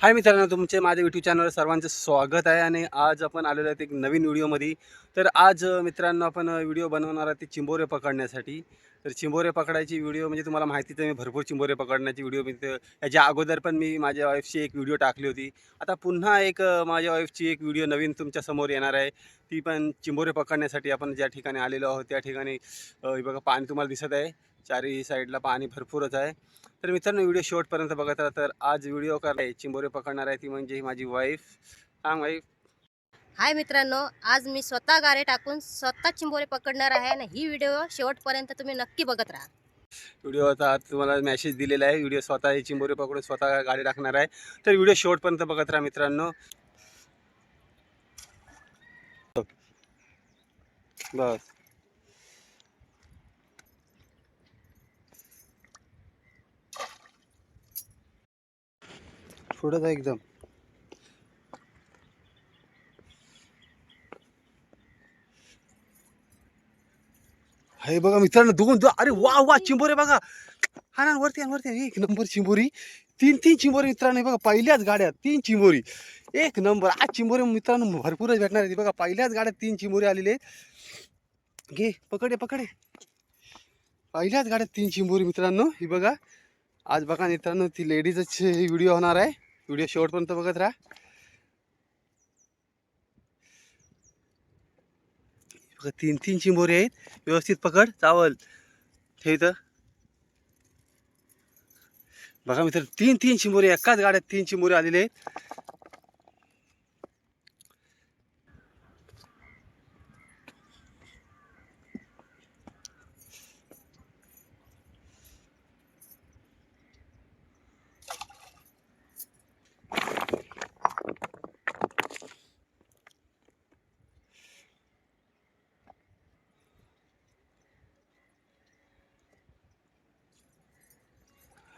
हाय मित्रांनो तुमचे माझ्या यूट्यूब चॅनलवर सर्वांचं स्वागत आहे आणि आज आपण आलेलो आहेत एक नवीन व्हिडिओमध्ये तर आज मित्रांनो आपण व्हिडिओ बनवणार आहे ते चिंबोरे पकडण्यासाठी. तर चिंबोरे पकडायची व्हिडिओ म्हणजे तुम्हाला माहितीच आहे मी भरपूर चिंबोरे पकडण्याची व्हिडिओ मी याच्या अगोदर पण मी माझ्या वाईफची एक व्हिडिओ टाकली होती. आता पुन्हा एक माझ्या वाईफची एक व्हिडिओ नवीन तुमच्यासमोर येणार आहे. ती पण चिंबोरे पकडण्यासाठी आपण ज्या ठिकाणी आलेलो आहोत त्या ठिकाणी बघा पाणी तुम्हाला दिसत आहे. चारही साईडला पाणी भरपूरच आहे. तर मित्रांनो व्हिडिओ शेवटपर्यंत बघत राहा. तर आज व्हिडिओ करायला चिंबोरे पकडणार आहे ती म्हणजे ही माझी वाईफ सांग वाईफ हाय मित्रांनो आज मी स्वतः गारे टाकून स्वतः चिंबोरे पकडणार आहे आणि ही व्हिडिओ शेवटपर्यंत तुम्ही नक्की बघत राहा. व्हिडिओचा आज तुम्हाला मेसेज दिलेला आहे. व्हिडिओ स्वतः ही चिंबोरे पकडून स्वतः गाडी टाकणार आहे. तर व्हिडिओ शेवटपर्यंत बघत राहा मित्रांनो. बस. पुढं आहे एकदम. हे बघा मित्रांनो दोन दो अरे वा वा चिंबोरे बघा. हा ना वरती आण, वरती एक नंबर चिंबोरी. तीन तीन चिंबोरी मित्रांनो हे बघा पहिल्याच गाड्या तीन चिंबोरी. एक नंबर. आज चिंबोरे मित्रांनो भरपूरच भेटणार आहे. बघा पहिल्याच गाड्यात तीन चिंबोरी आलेले आहेत. घे पकडे पकडे. पहिल्याच गाड्यात तीन चिंबोरी मित्रांनो ही बघा. आज बघा मित्रांनो ती लेडीजच व्हिडिओ होणार आहे. व्हिडिओ शेवटपर्यंत बघत राहा. बघा तीन तीन चिंबोरी आहेत. व्यवस्थित पकड चावल. हे इथं. बघा मित्र तीन तीन चिंबोरी एकाच गाड्यात तीन चिंबोरी आलेले आहेत.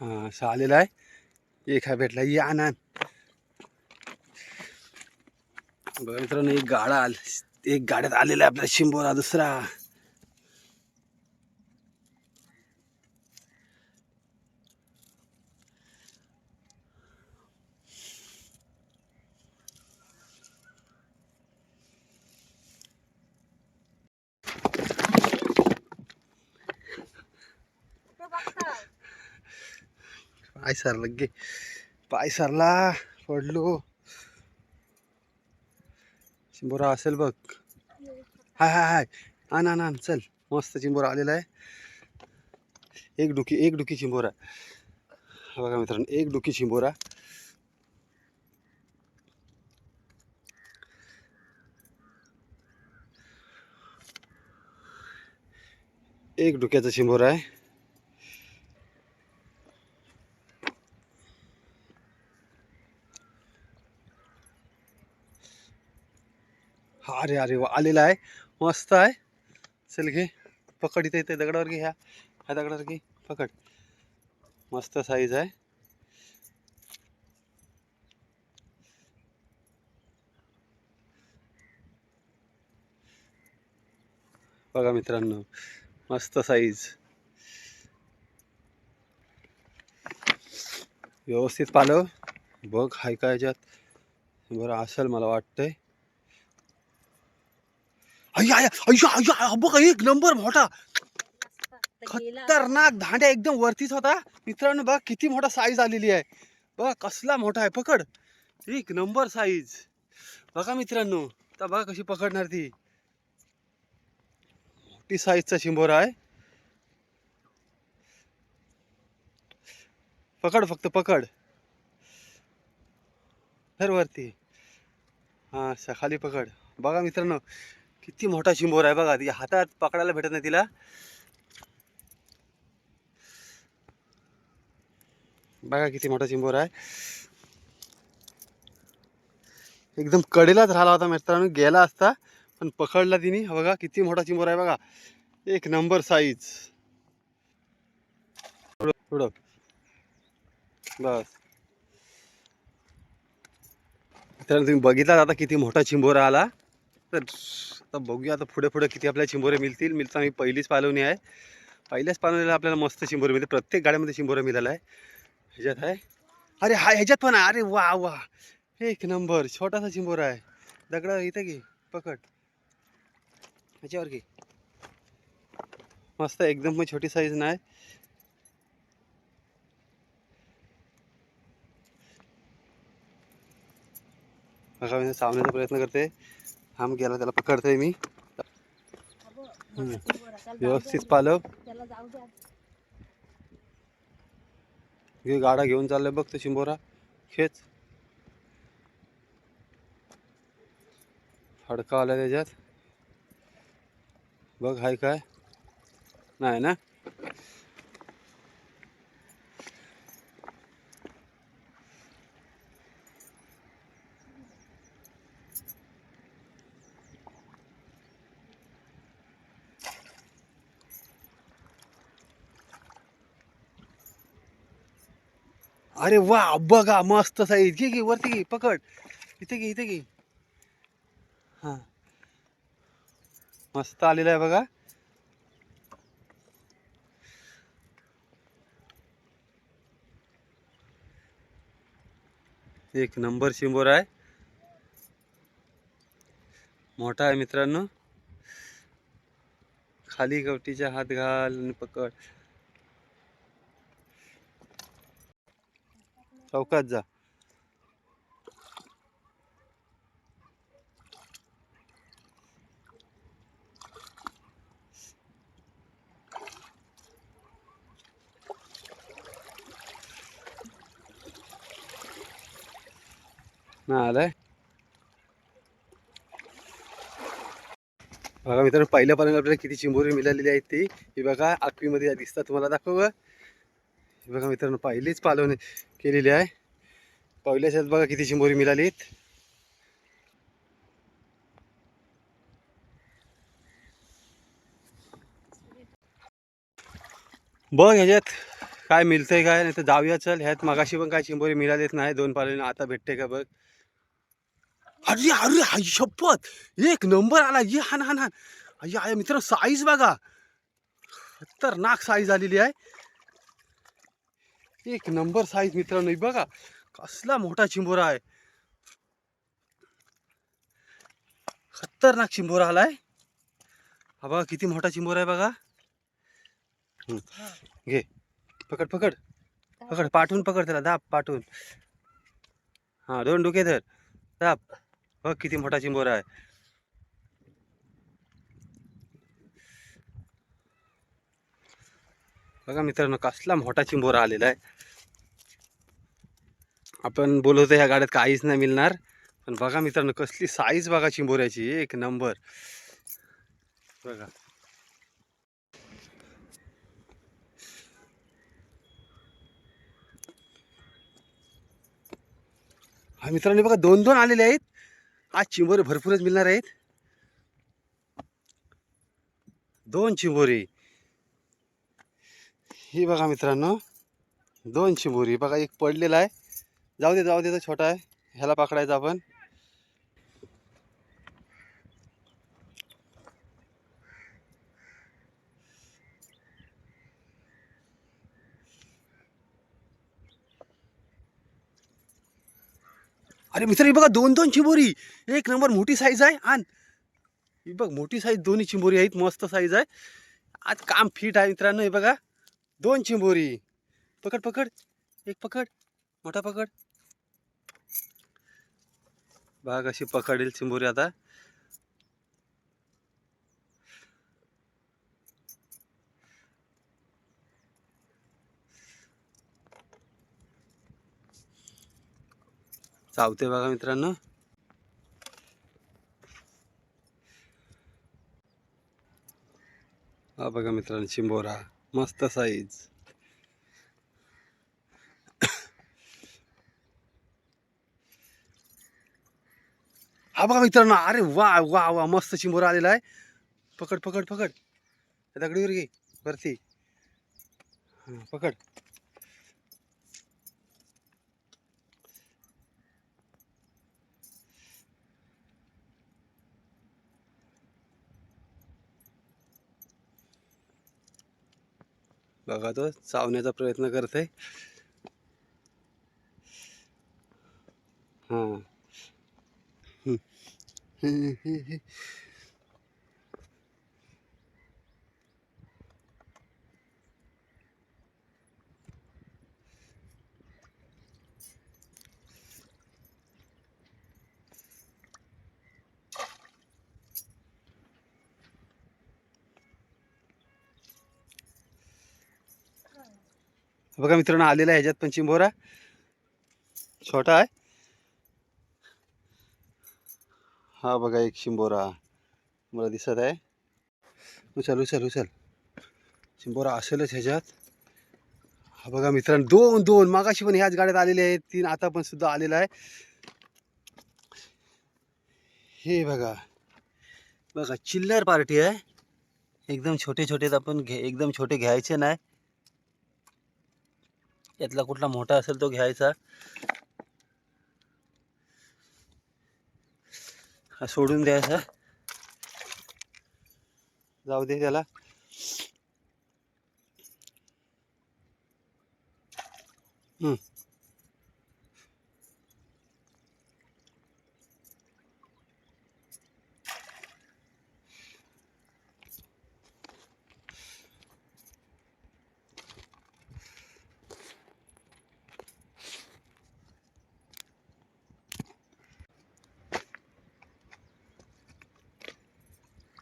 हा असं आलेला आहे. एक हा भेटला ये आण बघा मित्रांनो एक गाडा आल एक गाड्यात आलेला आहे आपला शिंबोरा दुसरा. सरला गे. पाय सरला पडलो. चिंबोरा असेल बघ. हाय हाय हाय. आण आण आण चल. मस्त चिंबोरा आलेला आहे. एक डुकी एक डुकी चिंबोरा. बघा मित्रांनो एक डुकी चिंबोरा. एक डुक्याचा चिंबोरा आहे. अरे अरे वा आलेला आहे. मस्त आहे. चल घे. पकड इथे इथे. दगडावर घे ह्या. ह्या दगडावर घे. पकड. मस्त साईज आहे. बघा मित्रांनो मस्त साईज व्यवस्थित पालव बघ हाय का याच्यात बरं असेल मला वाटतंय. अय्या अय्या अय्या अय्या बघा एक नंबर मोठा. खतरनाक धांड्या एकदम वरतीच होता. मित्रांनो बघा किती मोठा साईज आलेली आहे. बघा कसला मोठा आहे पकड. एक नंबर साईज बघा मित्रांनो तर बघा कशी पकडणार ती. मोठी साईजचा शिंबोरा आहे. पकड फक्त पकड. तर वरती. हा खाली पकड. बघा मित्रांनो किती मोठा शिंबोर आहे बघा. तिच्या हातात पकडायला भेटत नाही तिला. बघा किती मोठा चिंबोर आहे. एकदम कडेलाच राहिला होता मित्रांनो. गेला असता पण पकडला तिने. बघा किती मोठा चिंबोर आहे बघा. एक नंबर साईज थोडं बस. मित्रांनो तुम्ही बघितला आता किती मोठा चिंबोरा आला. तर आता बघूया आता पुढे पुढे किती आपल्याला चिंबोरे मिळतील. मिळता मी पहिलीच पालवणी आहे. पहिल्याच पालवणीला आपल्याला मस्त चिंबोरे मिळते प्रत्येक गाड्यामध्ये चिंबोरे मिळाला आहे ह्याच्यात आहे. अरे हा ह्याच्यात पण अरे वा वा. एक नंबर. छोटासा चिंबोरा आहे. दगडा इथं घे. पकड. ह्याच्यावर घे. मस्त एकदम मग छोटी साईज नाही. बघा मी प्रयत्न करते. थांब गेला त्याला पकडतोय मी. व्यवस्थित पालव. घे गाडा घेऊन चाललाय बघ तो शिंबोरा. खेच. फडका आला त्याच्यात. बघ हाय काय? नाही ना? अरे वा बघा मस्त साईज घे घे वरती घे पकड. इथे घे इथे घे. हा. मस्त आलेला आहे बघा. एक नंबर शिंबोर आहे. मोठा आहे मित्रांनो. खाली गवटीच्या हात घाल आणि पकड. चौकात जा. ना आलाय? बघा मित्रांनो पहिल्या पाण्याला आपल्याला किती चिंबोरी मिळालेली आहेत ती. ही बघा आखवीमध्ये दिसतात. तुम्हाला दाखव बघा मित्रांनो पहिलीच पालवणी केलेली आहे. पहिल्याच्यात बघा किती चिंबोरी मिळालीत. बघ ह्याच्यात काय मिळतंय काय नाही तर जाऊया चल. ह्यात मगाशी पण काय चिंबोरी मिळालीच नाही. दोन पालवणी आता भेटते का बघ. अरे अरे शपथ. एक नंबर आला. ये हान हान हान. अय्या अय्या मित्र साईज बघा. खतरनाक साईज आलेली आहे. एक नंबर साईज मित्रांनो. बघा कसला मोठा चिंबोरा आहे. खतरनाक चिंबोरा आलाय. हा बघा किती मोठा चिंबोरा आहे बघा. घे. पकड पकड. पकड पाठवून पकड त्याला. दाब पाठवून. हा दोन डोके धर. दाब. बघ किती मोठा चिंबोरा आहे. बघा मित्रांनो कसला मोठा चिंबोरा आलेला आहे. आपण बोलवतो ह्या गाड्यात काहीच नाही मिळणार. पण बघा मित्रांनो कसली साईज बघा चिंबोऱ्याची एक नंबर बघा. हा मित्रांनो बघा दोन दोन आलेले आहेत. आज चिंबोरे भरपूरच मिळणार आहेत. दोन चिंबोरी. ही बघा मित्रांनो दोन चिंबोरी बघा एक पडलेला आहे. जाऊ दे जाऊ दे तर छोटा आहे. ह्याला पकडायचा आपण. अरे मित्र ही बघा दोन दोन चिंबोरी एक नंबर मोठी साईज आहे आण ही बघ मोठी साईज दोन्ही चिंबोरी आहेत मस्त साईज आहे. आज काम फिट आहे मित्रांनो हे बघा. दोन चिंबोरी. पकड पकड. एक पकड. मोठा पकड. बाग कशी पकडेल चिंबोरी आता. चावते बघा मित्रांनो. हा बघा मित्रांनो चिंबोरा. मस्त साईज हा बघा मित्रांनो अरे वा वा वा मस्त चिंबोरा आलेला आहे. पकड पकड पकड. दगडीवर घे वरती. हां पकड. बघा तो चावण्याचा प्रयत्न करत आहे हां बघा मित्रांनो आलेला आहे ह्याच्यात पण चिंबोरा. छोटा आहे. हा बघा एक शिंबोरा मला दिसत आहे. उचल उचल उचल. शिंबोरा असेलच ह्याच्यात. हा बघा मित्रांनो दोन दोन. मागाशी पण ह्याच गाड्यात आलेले आहेत. तीन आता पण सुद्धा आलेला आहे. हे बघा. बघा चिल्लर पार्टी आहे. एकदम छोटे छोटे आपण घे एकदम छोटे घ्यायचे नाही. यातला कुठला मोठा असेल तो घ्यायचा. हा सोडून द्यायचा. जाऊ दे त्याला. हम्म.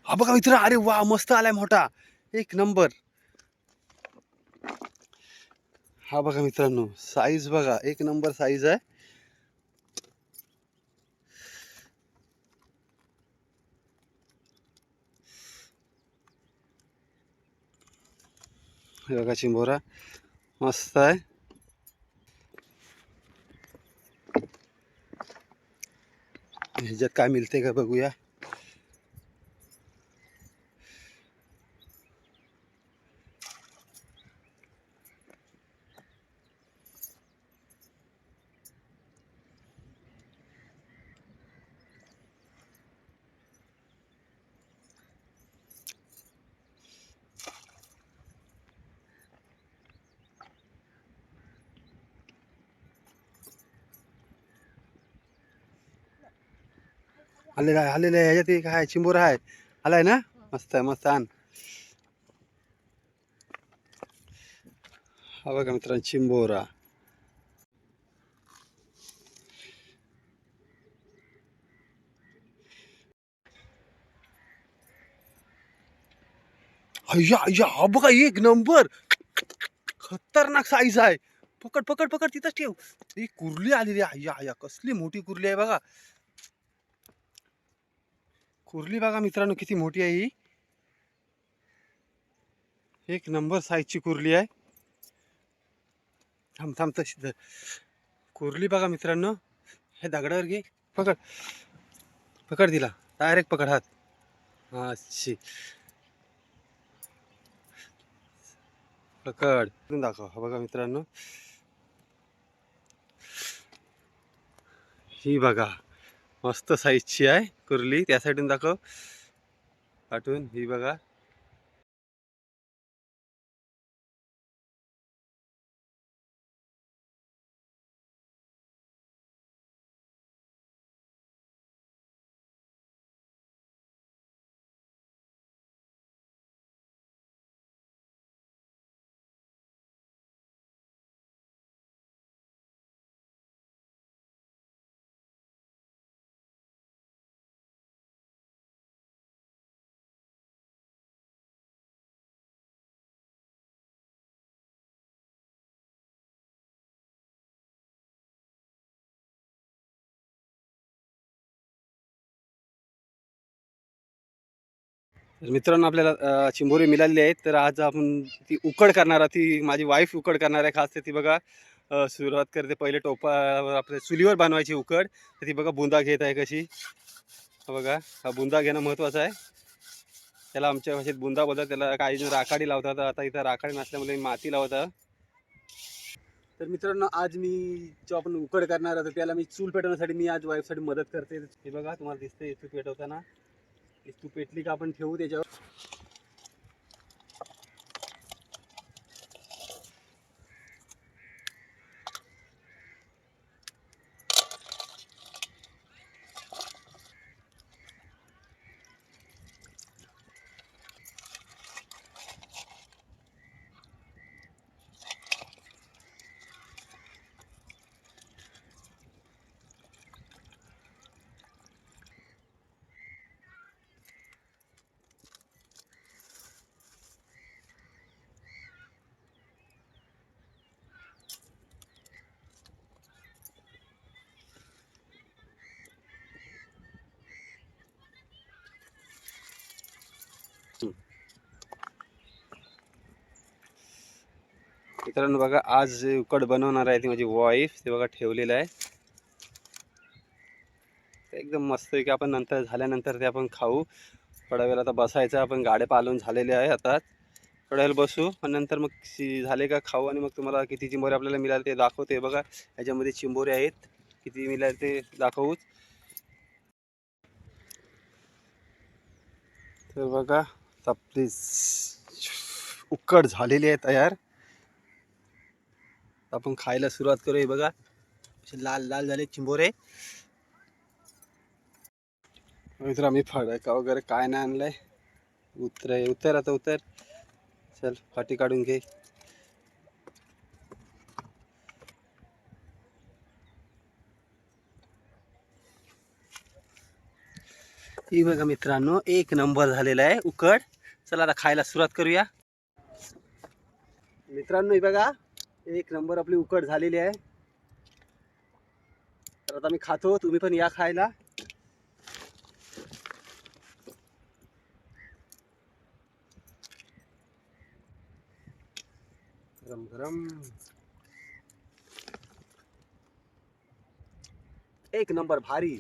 हा बघा मित्र, अरे वा, मस्त आलाय मोठा. एक नंबर. हा बघा मित्रांनो साईज बघा, एक नंबर आहे. हे चिंबोरा, मस्त आहे. ह्याच्यात काय मिळते का बघूया. आलेला आहे आलेला आहे. ह्याच्यात एक आहे चिंबोर आहे. आलाय ना? मस्त आहे मस्त आण. हा बघा मित्रांनो चिंबोरा. अय्या अय्या हा बघा एक नंबर. खतरनाक साईज आहे. पकड पकड पकड तिथंच ठेव. ही कुर्ली आलेली आहे. अय्या अय्या कसली मोठी कुर्ली आहे बघा. कुर्ली बघा मित्रांनो किती मोठी आहे ही. एक नंबर साईजची कुर्ली आहे. थांब थांब तशी कुर्ली बघा मित्रांनो. हे दगडावर घे. पकड. पकड दिला डायरेक्ट पकड हात. अच्छी पकड. दाखव. हा बघा मित्रांनो. ही बघा. मस्त साईजची आहे कुर्ली. त्या साईडून दाखव. पाठवून ही बघा. तर मित्रांनो आपल्याला चिंबोरी मिळालेली आहे. तर आज आपण ती उकड करणार आहोत. ती माझी वाईफ उकड करणार आहे. खास तर ती बघा सुरुवात करते पहिले टोपावर आपल्या चुलीवर बनवायची उकड. तर ती बघा बुंदा घेत आहे कशी. बघा हा बुंदा घेणं महत्त्वाचं आहे. त्याला आमच्या भाषेत बुंदा बोलतात. त्याला काही जण राखाडी लावतात. आता इथं राखाडी नसल्यामुळे मी माती लावतात. तर मित्रांनो आज मी जो आपण उकड करणार आहोत त्याला मी चूल पेटवण्यासाठी मी आज वाईफसाठी मदत करते. हे बघा तुम्हाला दिसते चूल पेटवताना. तू पेटली का आपण ठेवू त्याच्यावर. मित्रांनो बघा आज जे उकड बनवणार आहे ती माझी वाईफ ते बघा ठेवलेलं आहे. एकदम मस्त आहे की आपण नंतर झाल्यानंतर ते आपण खाऊ. थोड्या वेळ आता बसायचं आपण गाड्या पालवून झालेले आहे आता. थोड्या वेळ बसू आणि नंतर मग झाले का खाऊ आणि मग तुम्हाला किती चिंबोरे आपल्याला मिळाले ते दाखवते बघा. ह्याच्यामध्ये चिंबोरे आहेत किती मिळाले ते दाखवूच. तर बघा आपली उकड झालेली आहे तयार. आपण खायला सुरुवात करूया. बघा. असे लाल लाल झाले चिंबोरे. मित्र आम्ही फडका वगैरे काय नाही आणलंय. उतर आहे उतर आता उतर. चल फाटी काढून घे. ही बघा मित्रांनो एक नंबर झालेला आहे उकड. चला आता खायला सुरुवात करूया. मित्रांनो ही बघा. एक नंबर आपली उकड झालेली आहे. तर आता मी खातो तुम्ही पण या खायला. गरम गरम. एक नंबर भारी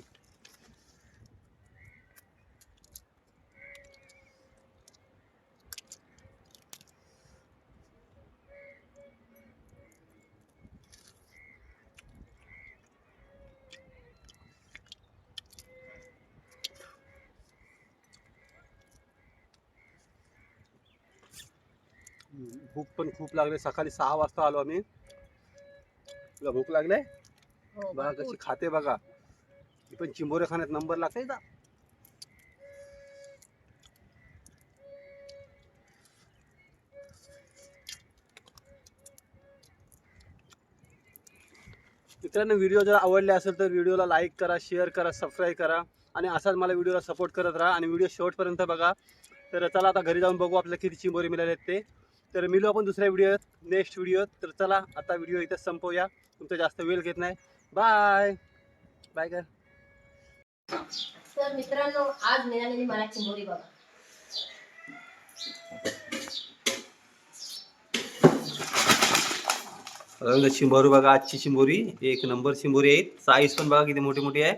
हम्म, भूक पण खूप लागली. सकाळी सहा वाजता आलो आम्ही. तुला भूक लागले? हो, बघा कशी खाते बघा. पण चिंबोरे खाण्यात नंबर लागते का मित्रांनो व्हिडिओ जर आवडले असेल तर व्हिडिओला लाईक करा शेअर करा सबस्क्राईब करा. आणि असाच मला व्हिडिओला सपोर्ट करत राहा. आणि व्हिडिओ शेवटपर्यंत बघा. तर चला आता घरी जाऊन बघू आपल्याला किती चिंबोरी मिळाले ते. तर मिळू आपण दुसऱ्या व्हिडिओत नेक्स्ट व्हिडिओत. तर चला आता व्हिडिओ इथं संपवूया. तुमचा जास्त वेळ घेत नाही. बाय बाय कर तर मित्रांनो आज मिळालेली मला चिंबोरी बघा. चिंबोरी बघा आजची चिंबोरी एक नंबर चिंबोरी आहेत साईज पण बघा किती मोठी मोठी आहे.